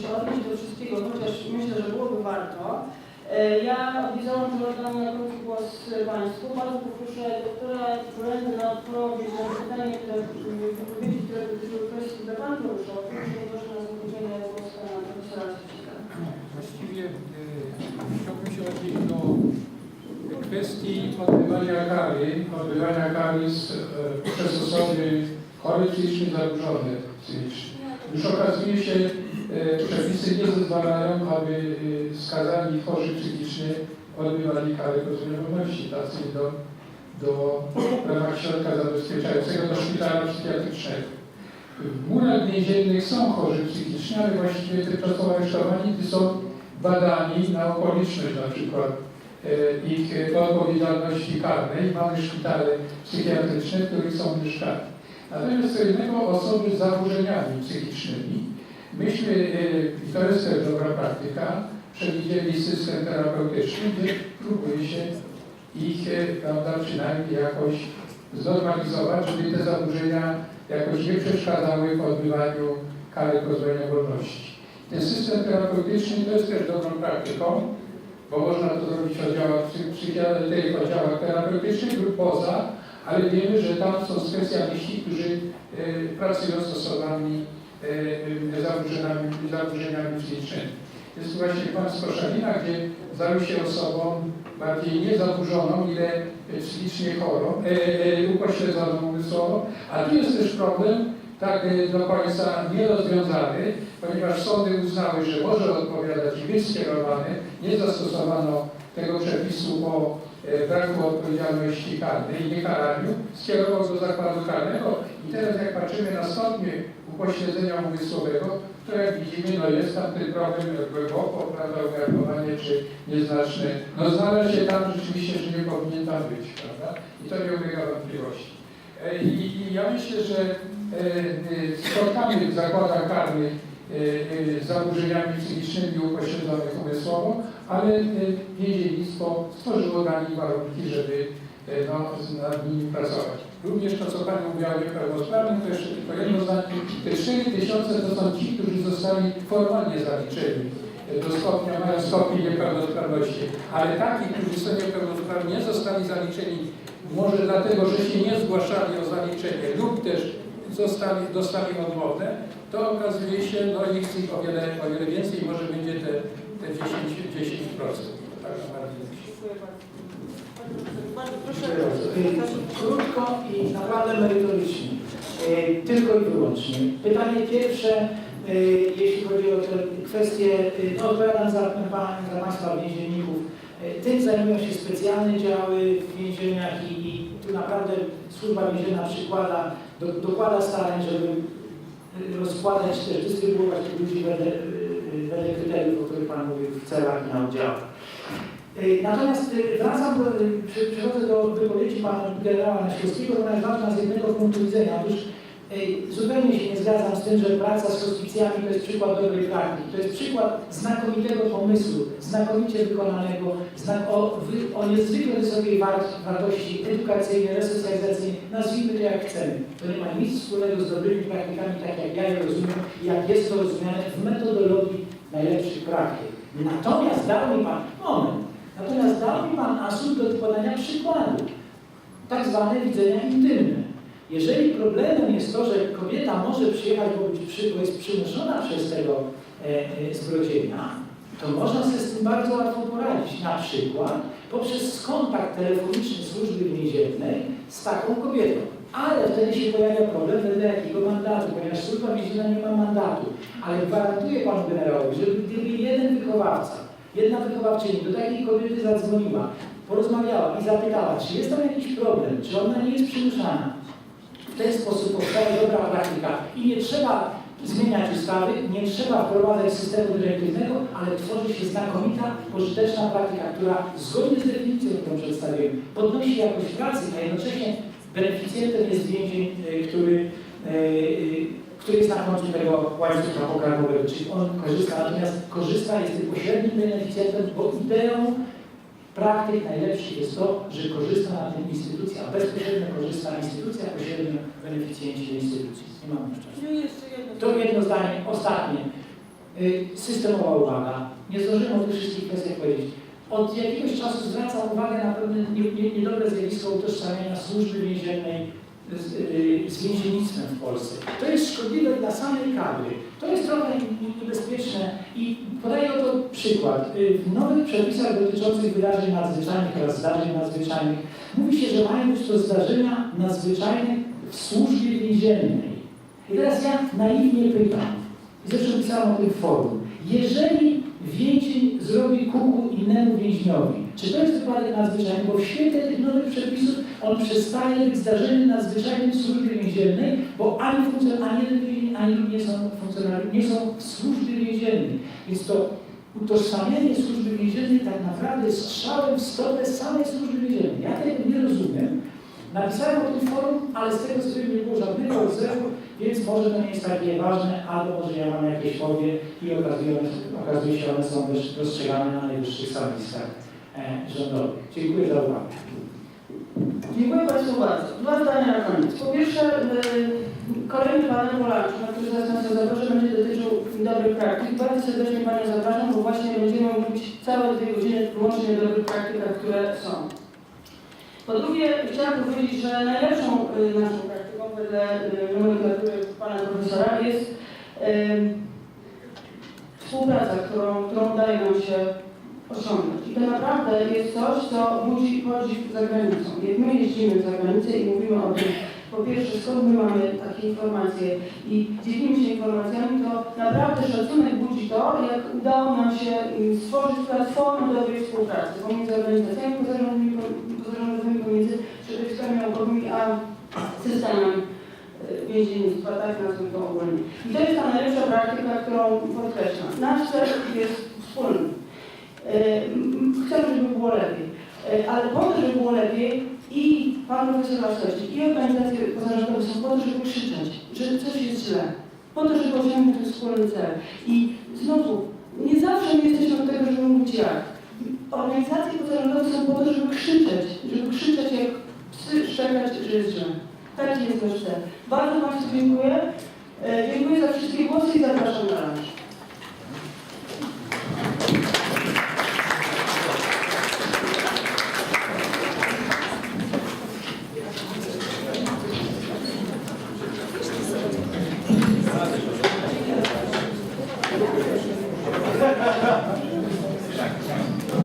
się odnieść do wszystkiego, chociaż myślę, że byłoby warto. E, Ja odwiedzałam ten organ na krótki głos Państwu. Bardzo poproszę doktora Furendę na odpowiedź na pytanie, które, wypowiedzi, które dotyczyły kwestii, które Pan poruszył. Proszę proszę na zakończenie głosu pana profesora Cicika. Właściwie y, chciałbym się odnieść do kwestii odbywania kary, odbywania kary z, e, przez osoby chore psychicznie zaburzone psychicznie. Już okazuje się, e, przepisy nie zezwalają, aby e, skazani chorzy psychicznie odbywali karę pozbawienia tacy do, do ramach środka zabezpieczającego do szpitala psychiatrycznego. W murach więziennych są chorzy psychicznie, ale właściwie tymczasowo aresztowani, są badani na okoliczność na przykład e, ich odpowiedzialności karnej. Mamy szpitale psychiatryczne, w których są mieszkani. Natomiast co innego osoby z zaburzeniami psychicznymi. Myśmy, i to jest też dobra praktyka, przewidzieli system terapeutyczny, gdzie próbuje się ich e, prawda, przynajmniej jakoś znormalizować, żeby te zaburzenia jakoś nie przeszkadzały w odbywaniu kary pozbawienia wolności. Ten system terapeutyczny to jest też dobrą praktyką, bo można to zrobić w oddziałach w oddziałach terapeutycznych lub poza, ale wiemy, że tam są specjaliści, którzy e, pracują z osobami e, zaburzeniami, zaburzeniami psychicznymi. Jest właśnie pan z Koszalina, gdzie zajął się osobą bardziej niezaburzoną, ile psychicznie chorą, e, e, upośledzoną umysłowo, a tu jest też problem tak e, do końca nierozwiązany, ponieważ sądy uznały, że może odpowiadać i być skierowany, nie zastosowano tego przepisu o braku odpowiedzialności karnej i niekaraniu, skierował do zakładu karnego i teraz jak patrzymy na stopnie upośledzenia umysłowego, to jak widzimy, no jest tam ten problem głęboko, prawda, umiarkowanie czy nieznaczne. No znalazł się tam rzeczywiście, że nie powinien tam być, prawda? I to nie ulega wątpliwości. E, I, I ja myślę, że e, e, spotkamy w zakładach karnych e, e, zaburzeniami psychicznymi upośledzonych umysłowo, ale e, więziennictwo stworzyło dla nich warunki, żeby e, no, nad nimi pracować. Również to, co Pani mówiła o niepełnosprawnych, to jeszcze tylko jedno zdanie. Te 4 tysiące to są ci, którzy zostali formalnie zaliczeni e, do stopnia, mają stopień niepełnosprawności, ale takich, którzy są niepełnosprawni, nie zostali zaliczeni może dlatego, że się nie zgłaszali o zaliczenie lub też zostali, dostali odmowę, to okazuje się, no ich o wiele, o wiele więcej, może będzie te, te 10%. 10%. Tak na bardzo. Proszę. Krótko i naprawdę merytorycznie. Y, Tylko i wyłącznie. Pytanie pierwsze, y, jeśli chodzi o te kwestie, y, no odpowiadam za, za Państwa więzienników. Tym zajmują się specjalne działy w więzieniach i tu naprawdę służba więzienna przykłada, do, dokłada starań, żeby y, rozkładać też, dystrybuować tych ludzi wedle, y, wedle kryteriów, o których Pan mówił w celach i na oddziałach. Y, Natomiast y, wracam do, y, przechodzę do wypowiedzi pana generała Naśkowskiego, ona jest ważna z jednego punktu widzenia. Otóż y, zupełnie się nie zgadzam z tym, że praca z hospicjami to jest przykład dobrej praktyki. To jest przykład znakomitego pomysłu, znakomicie wykonanego, znak o, wy, o niezwykle wysokiej war, wartości edukacyjnej, resocjalizacyjnej, nazwijmy to jak chcemy. To nie ma nic wspólnego z dobrymi praktykami, tak jak ja je rozumiem i jak jest to rozumiane w metodologii najlepszych praktyk. Natomiast dał mi pan, moment, Natomiast dał mi Pan asumpt do podania przykładu, tak zwane widzenia intymne. Jeżeli problemem jest to, że kobieta może przyjechać, bo, jest przymuszona przez tego e, e, zbrodzienia, to można sobie z tym bardzo łatwo poradzić. Na przykład poprzez kontakt telefoniczny służby więziennej z taką kobietą. Ale wtedy się pojawia problem, wedle jakiego mandatu, ponieważ służba więzienna nie ma mandatu. Ale gwarantuję Panu generałowi, że gdyby jeden wychowawca Jedna wychowawczyni do takiej kobiety zadzwoniła, porozmawiała i zapytała, czy jest tam jakiś problem, czy ona nie jest przymuszana. W ten sposób powstaje dobra praktyka. I nie trzeba zmieniać ustawy, nie trzeba wprowadzać systemu dyrektywnego, ale tworzy się znakomita, pożyteczna praktyka, która zgodnie z definicją, którą przedstawiłem, podnosi jakość pracy, a jednocześnie beneficjentem jest więzień, y, który, y, y, który jest na końcu tego łańcucha pokarmowego, czyli on korzysta, natomiast korzysta, jest tym pośrednim beneficjentem, bo ideą praktyk najlepszych jest to, że korzysta na tym instytucja, bezpośrednio korzysta instytucja, pośrednio beneficjenci instytucji. Nie mamy już czasu. To jedno zdanie, ostatnie. Y, Systemowa uwaga. Nie zdążyłem o tych wszystkich kwestiach powiedzieć. Od jakiegoś czasu zwracam uwagę na pewne nie- nie- niedobre zjawisko utożsamiania służby więziennej z, y, z więziennictwem w Polsce. To jest szkodliwe dla samej kadry. To jest trochę nie- niebezpieczne i podaję oto przykład. Y, W nowych przepisach dotyczących wydarzeń nadzwyczajnych oraz zdarzeń nadzwyczajnych mówi się, że mają być to zdarzenia nadzwyczajne w służbie więziennej. I teraz ja naiwnie pytam, i zresztą pisałem o tym forum, jeżeli więzień zrobi kuku innemu więźniowi, czy to jest wypadek nadzwyczajny? Bo w świetle tych nowych przepisów on przestaje być zdarzeniem nadzwyczajnym w służbie więziennej, bo ani ani ani nie są funkcjonariusze, nie są w służbie więziennej. Więc to utożsamienie służby więziennej tak naprawdę strzałem w stopę samej służby więziennej. Ja. Napisałem o tym forum, ale z tego wiem nie było żadnego odzewu, więc może to nie jest takie ważne, albo może ja mam jakieś fobie i okazuje, okazuje się, one są dostrzegane na najwyższych stanowiskach e, rządowych. Dziękuję za uwagę. Dziękuję Państwu bardzo. Dwa zdania na koniec. Po pierwsze, y, kolejny panel Polaków, na który zaraz Państwa zaproszę, będzie dotyczył dobrych praktyk. Bardzo serdecznie Panią zapraszam, bo właśnie będziemy mówić całe dwie godziny wyłącznie o dobrych praktykach, które są. Po drugie, chciałam powiedzieć, że najlepszą y, naszą praktyką wedle y, nomenklatury Pana Profesora jest współpraca, którą, którą udaje nam się osiągnąć. I to naprawdę jest coś, co budzi podziw za granicą. Jak my jeździmy za granicę i mówimy o tym, po pierwsze, skąd my mamy takie informacje i dzielimy się informacjami, to naprawdę szacunek budzi to, jak udało nam się stworzyć platformę dobrej współpracy pomiędzy organizacjami więziennictwa, tak nazwijmy to ogólnie. I to jest ta najlepsza praktyka, którą podkreślam. Nasz cel jest wspólny. Yy, Chcemy, żeby było lepiej. Yy, Ale po to, żeby było lepiej i Pan Profesor Lasowski i organizacje pozarządowe są po to, żeby krzyczeć, że coś jest źle. Po to, żeby osiągnąć ten wspólny cel. I znowu, nie zawsze my jesteśmy od tego, żeby mówić jak. Organizacje pozarządowe są po to, żeby krzyczeć, żeby krzyczeć jak psy, szczekać, że jest źle. Cel. Bardzo Państwu dziękuję. Yy, Dziękuję za wszystkie głosy i zapraszam na lunch.